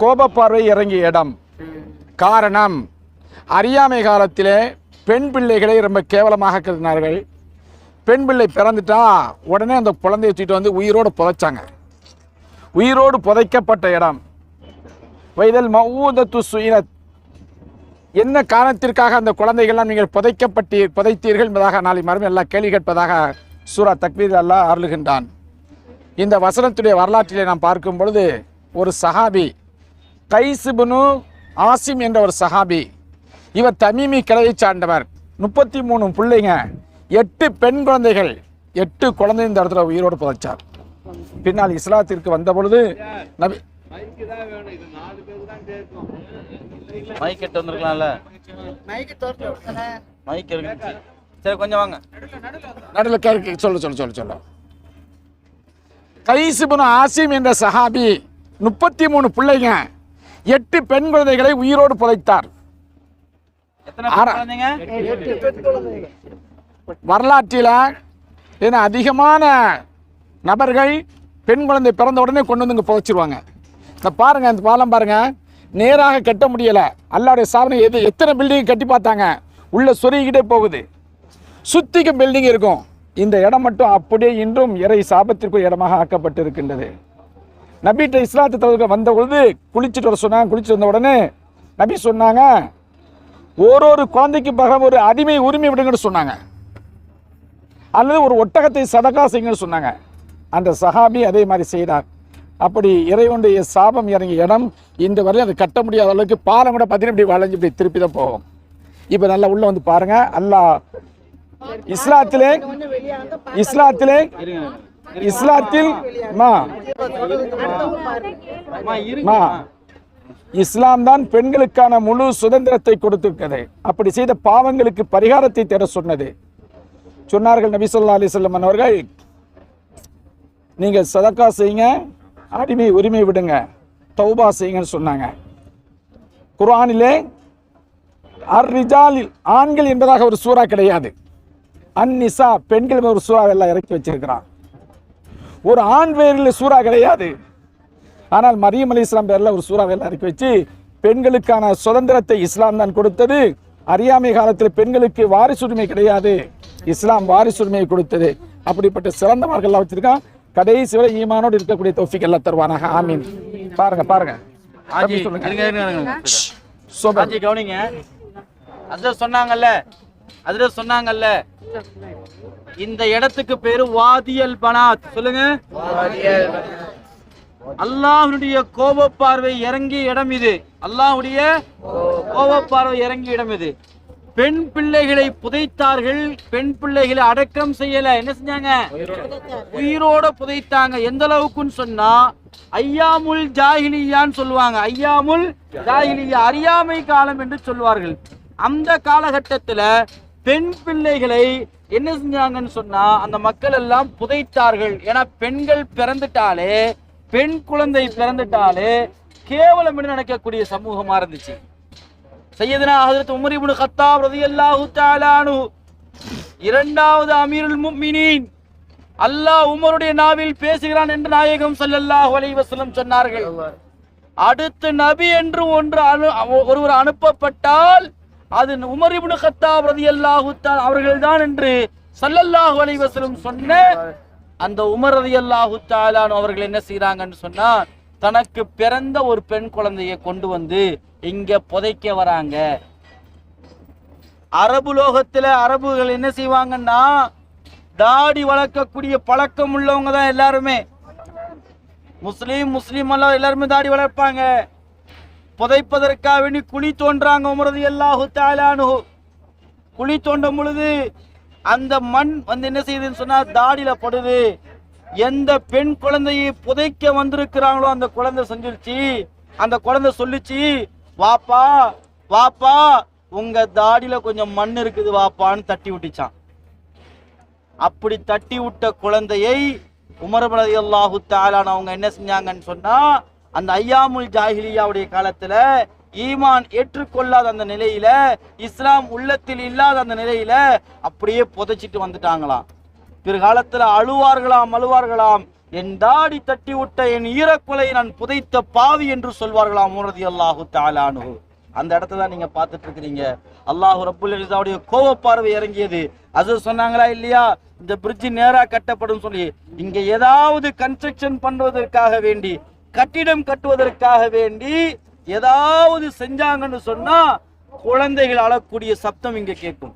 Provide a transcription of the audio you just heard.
கோபப்பார்வை இறங்கிய இடம். காரணம் அறியாமை காலத்திலே பெண் பிள்ளைகளை ரொம்ப கேவலமாக கருதினார்கள். பெண் பிள்ளை பிறந்துட்டா உடனே அந்த குழந்தையை தூக்கிட்டு வந்து உயிரோடு புதைச்சாங்க. உயிரோடு புதைக்கப்பட்ட இடம். வைதல் மவுதத்து சுயினத் என்ன காரணத்திற்காக அந்த குழந்தைகள்லாம் நீங்கள் புதைக்கப்பட்டி புதைத்தீர்கள் என்பதாக நாளை மறுமை எல்லாம் கேள்வி கேட்பதாக சூரா தக்வீர் அல்லாஹ் அருளுகின்றான். இந்த வசனத்துடைய வரலாற்றிலே நாம் பார்க்கும் பொழுது ஒரு சஹாபி கைசுபுனு ஆசிம் என்ற ஒரு சஹாபி. இவர் தமீமி கிளையை சார்ந்தவர். முப்பத்தி மூணு பிள்ளைங்க எட்டு பெண் குழந்தைகள் எட்டு குழந்தை இந்த இடத்துல உயிரோடு புதைச்சார். பின்னால் இஸ்லாத்திற்கு வந்த பொழுது நபி மைக் எட்டு வந்திருக்கலாம்ல. மைக் இருக்கு சரி கொஞ்சம் வாங்க. நடுவில் கேட்க சொல்ல சொல்ல சொல்ல சொல்ல. கைசுபுன் ஆசிம் என்ற சஹாபி முப்பத்தி மூணு பிள்ளைங்க எட்டு பெண் குழந்தைகளை உயிரோடு புதைத்தார். வரலாற்றில் ஏன்னா அதிகமான நபர்கள் பெண் குழந்தை பிறந்த உடனே கொண்டு வந்து இங்கே புதைச்சிருவாங்க. இந்த பாருங்க இந்த பாலம் பாருங்க. நேராக கட்ட முடியல. அல்லாவுடைய சாதனை எது? எத்தனை பில்டிங் கட்டி பார்த்தாங்க? உள்ள சொருகிக்கிட்டே போகுது. சுத்திக்கு பில்டிங் இருக்கும். இந்த இடம் மட்டும் அப்படியே இன்றும் இறை சாபத்திற்கு இடமாக ஆக்கப்பட்டிருக்கின்றது. நபிட்ட இஸ்லாத்து தவிர்க்க வந்த பொழுது குளிச்சுட்டு வர சொன்னாங்க குளிச்சுட்டு வந்த உடனே நபி சொன்னாங்க ஒரு ஒரு குழந்தைக்கு பகம் ஒரு அடிமை உரிமை விடுங்கன்னு சொன்னாங்க. அல்லது ஒரு ஒட்டகத்தை சதகா செய்யுங்கன்னு சொன்னாங்க. அந்த சஹாபி அதே மாதிரி செய்தார். அப்படி இறைவனுடைய சாபம் இறங்கிய இடம் இந்த வரையும் அதை கட்ட முடியாத அளவுக்கு பாலம் கூட பார்த்தீங்கன்னா இப்படி வளைஞ்சு இப்படி திருப்பி தான் போகும். இப்போ நல்லா உள்ளே வந்து பாருங்க அல்லாஹ் இஸ்லாத்திலே இஸ்லாத்திலே இஸ்லாத்தில் மா. மா இஸ்லாம் தான் பெண்களுக்கான முழு சுதந்திரத்தை கொடுத்திருக்கிறது. அப்படி செய்த பாவங்களுக்கு பரிகாரத்தை தேட சொன்னது. சொன்னார்கள் நபி சொல்லா அலிசல்லம் அவர்கள் நீங்கள் சதக்கா செய்யுங்க அடிமை உரிமை விடுங்க தௌபா செய்யுங்கன்னு சொன்னாங்க. குர்ஆனிலே அர் ரிஜாலில் ஆண்கள் என்பதாக ஒரு சூறா கிடையாது. அந்நிசா பெண்கள் ஒரு சூறா எல்லாம் இறக்கி வச்சிருக்கிறான். ஒரு ஆண் பேரில் சூறா கிடையாது. ஆனால் மரியம் அலி இஸ்லாம் பேரில் ஒரு சூறாவெல்லாம் இறக்கி வச்சு பெண்களுக்கான சுதந்திரத்தை இஸ்லாம் தான் கொடுத்தது. அறியாமை காலத்தில் பெண்களுக்கு வாரிசுரிமை கிடையாது. இஸ்லாம் வாரிசுரிமையை கொடுத்தது. அப்படிப்பட்ட சிறந்தவர்கள்லாம் வச்சிருக்கான். கடைசி வரை ஈமானோடு இருக்கக்கூடிய தோஃபிக் எல்லாம் தருவானாக. ஆமீன். பாருங்க பாருங்க. சொல்லுங்க கவனிங்க. அதுல சொன்னாங்கல்ல அதுல சொன்னாங்கல்ல இந்த இடத்துக்கு பேரு வாதியல் பனாத். சொல்லுங்க. அல்லாஹ்வுடைய கோப பார்வை இறங்கிய இடம் இது. அல்லாஹுடைய கோப பார்வை இறங்கிய இடம் இது. பெண் பிள்ளைகளை புதைத்தார்கள் பெண் பிள்ளைகளை அடக்கம் செய்யல. என்ன செஞ்சாங்க? உயிரோட புதைத்தாங்க. எந்த அளவுக்குன்னு சொன்னா ஐயாமுல் ஜாஹிலியான்னு சொல்லுவாங்க. ஐயாமுல் ஜாஹிலியா அறியாமை காலம் என்று சொல்வார்கள். அந்த காலகட்டத்துல பெண் பிள்ளைகளை என்ன செஞ்சாங்கன்னு சொன்னா அந்த மக்கள் எல்லாம் புதைத்தார்கள். ஏன்னா பெண்கள் பிறந்துட்டாலே பெண் குழந்தை பிறந்துட்டாலே கேவலம் நினைக்கக்கூடிய சமூகமா இருந்துச்சு. சையதுனா ஹஜரத் உமர் இப்னு கத்தாப் ரலியல்லாஹு தஆலா அன்ஹு. இரண்டாவது அமீருல் முஃமினீன் அல்லாஹ் உமருடைய நாவில் பேசுகிறான் என்று நாயகம் ஸல்லல்லாஹு அலைஹி வஸல்லம் சொன்னார்கள். அடுத்து நபி என்று ஒன்று அனு ஒருவர் அனுப்பப்பட்டால் அது உமர் இப்னு கத்தாப் ரலியல்லாஹு தஆலா அவர்கள்தான் என்று சல்லல்லாஹு அலைஹி வஸல்லம் சொன்ன அந்த உமர் ரலியல்லாஹு தஆலா அவர்கள் என்ன செய்றாங்கன்னு சொன்னா தனக்கு பிறந்த ஒரு பெண் குழந்தையை கொண்டு வந்து இங்க புதைக்க வராங்க. அரபு லோகத்துல அரபுகள் என்ன செய்வாங்கன்னா தாடி வளர்க்கக்கூடிய பழக்கம் உள்ளவங்க தான் எல்லாருமே. முஸ்லீம் முஸ்லீம் எல்லாம் எல்லாருமே தாடி வளர்ப்பாங்க. புதைப்பதற்காக வேண்டி குழி தோன்றாங்க உமரது எல்லாஹு தாலானு குழி தோண்டும் பொழுது அந்த மண் வந்து என்ன செய்யுதுன்னு சொன்னா தாடியில படுது. எந்த பெண் குழந்தையை புதைக்க வந்திருக்கிறாங்களோ அந்த குழந்தை செஞ்சிருச்சு. அந்த குழந்தை சொல்லுச்சு வாப்பா வாப்பா உங்க தாடியில கொஞ்சம் மண் இருக்குது வாப்பான்னு தட்டி விட்டுச்சான். அப்படி தட்டி விட்ட குழந்தையை உமரபலதி அல்லாஹு தாலான் அவங்க என்ன செஞ்சாங்கன்னு சொன்னா அந்த ஐயாமுல் ஜாஹிலியாவுடைய காலத்துல ஈமான் ஏற்றுக்கொள்ளாத அந்த நிலையில இஸ்லாம் உள்ளத்தில் இல்லாத அந்த நிலையில அப்படியே புதைச்சிட்டு வந்துட்டாங்களாம். பிற்காலத்துல அழுவார்களாம் அழுவார்களாம். என் தாடி தட்டி விட்ட என் ஈரக்குலை நான் புதைத்த பாவி என்று சொல்வார்களாம் உமரதி அல்லாஹு தாலானு அந்த இடத்த தான் நீங்க பார்த்துட்டு இருக்கிறீங்க. அல்லாஹ் ரப்புல் கோவ பார்வை இறங்கியது. அது சொன்னாங்களா இல்லையா? இந்த பிரிட்ஜ் நேரா கட்டப்படும் சொல்லி. இங்க ஏதாவது கன்ஸ்ட்ரக்ஷன் பண்ணுவதற்காக வேண்டி கட்டிடம் கட்டுவதற்காக வேண்டி ஏதாவது செஞ்சாங்கன்னு சொன்னா குழந்தைகள் அழக்கூடிய சப்தம் இங்க கேட்கும்.